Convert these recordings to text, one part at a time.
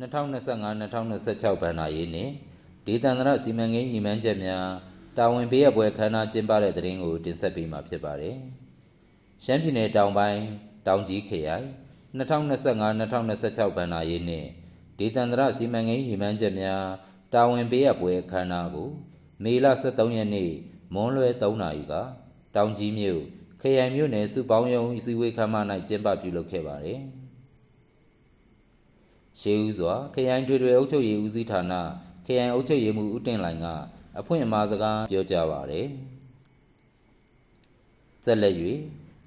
2025-2026ဘဏ္ဍာရေးနှစ်ဒေသန္တရစီမံကိန်းညီမှန်းချက်များတာဝန်ပေးအပ်ပွဲခမ်းနားကျင်းပတဲ့တဲ့ရင်ကိုတင်ဆက်ပေးမှာဖြစ်ပါတယ်။ရှမ်းပြည်နယ်တောင်ပိုင်းတောင်ကြီးခရိုင်2025-2026ဘဏ္ဍာရေးနှစ်ဒေသန္တရစီမံကိန်းညီမှန်းချက်များတာဝန်ပေးအပ်ပွဲခမ်းနားကို မေလ23ရက်နေ့မွန်းလွဲ3နာရီကတောင်ကြီးမြို့ခရိုင်မြို့နယ်စုပေါင်းရုံးအစည်းအဝေးခမ်းမ၌ကျင်းပပြုလုပ်ခဲ့ပါတယ်။ ရှေးဦးစွာခရိုင်ထွေထွေအုပ်ချုပ်ရေးဦးစီးဌာနခရိုင်အုပ်ချုပ်ရေးမှူးဦးတင်လိုင်ကအဖွင့်အမှာစကားပြောကြားပါရယ်ဆက်လက်၍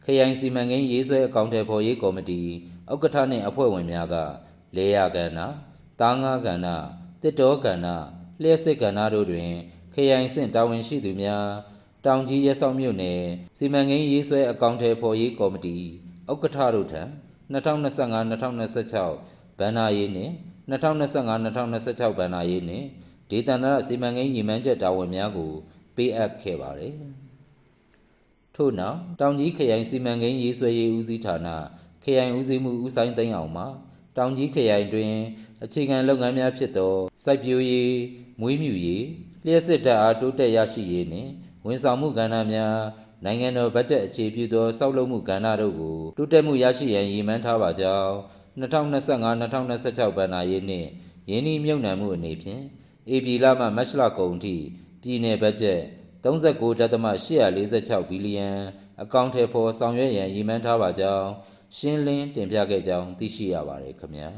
ခရိုင်စီမံကိန်းရေးဆွဲအကောင့်ထဲပေါ်ရေးကော်မတီဥက္ကဋ္ဌနှင့်အဖွဲ့ဝင်များကလေယာကဏ္ဍတာငါကဏ္ဍတစ်တောကဏ္ဍလျှက်စစ်ကဏ္ဍတို့တွင်ခရိုင်စင့်တာဝန်ရှိသူများတောင်ကြီးရဲဆောင်မြို့နယ်စီမံကိန်းရေးဆွဲအကောင့်ထဲပေါ်ရေးကော်မတီဥက္ကဋ္ဌတို့ထံ2025-2026 ဘဏ္ဍာရေးနှင့်2025-2026ဘဏ္ဍာရေးနှင့်ဒေသန္တရစီမံကိန်းညီမှန်းချက်တာဝန်များကိုပေးအပ်ခဲ့ပါသည်ထို့နောက်တောင်ကြီးခရိုင်စီမံကိန်းရေးဆွဲရေးဦးစီးဌာနခရိုင်ဦးစီးမှုဦးဆိုင်သိန်းအောင်မှတောင်ကြီးခရိုင်တွင်အခြေခံလုပ်ငန်းများဖြစ်သောစိုက်ပျိုးရေးမွေးမြူရေးလျှက်စစ်တပ်အားတိုးတက်ရရှိရေးနှင့်ဝန်ဆောင်မှုကဏ္ဍများနိုင်ငံတော်ဘတ်ဂျက်အခြေပြုသောစောက်လုပ်မှုကဏ္ဍတို့ကိုတိုးတက်မှုရရှိရန်ရည်မှန်းထားပါကြောင်း 2025-2026ဘဏ္ဍာရေးနှင့်ယင်းဤမြုံနံမှုအနေဖြင့်ဧပြီလမှမတ်လကုန်အထိပြည်내ဘတ်ဂျက်39.846ဘီလီယံအကောင့်ထဲပေါ်ဆောင်ရွက်ရန်ရည်မှန်းထားပါကြောင်းရှင်းလင်းတင်ပြခဲ့ကြောင်းသိရှိရပါတယ်ခင်ဗျာ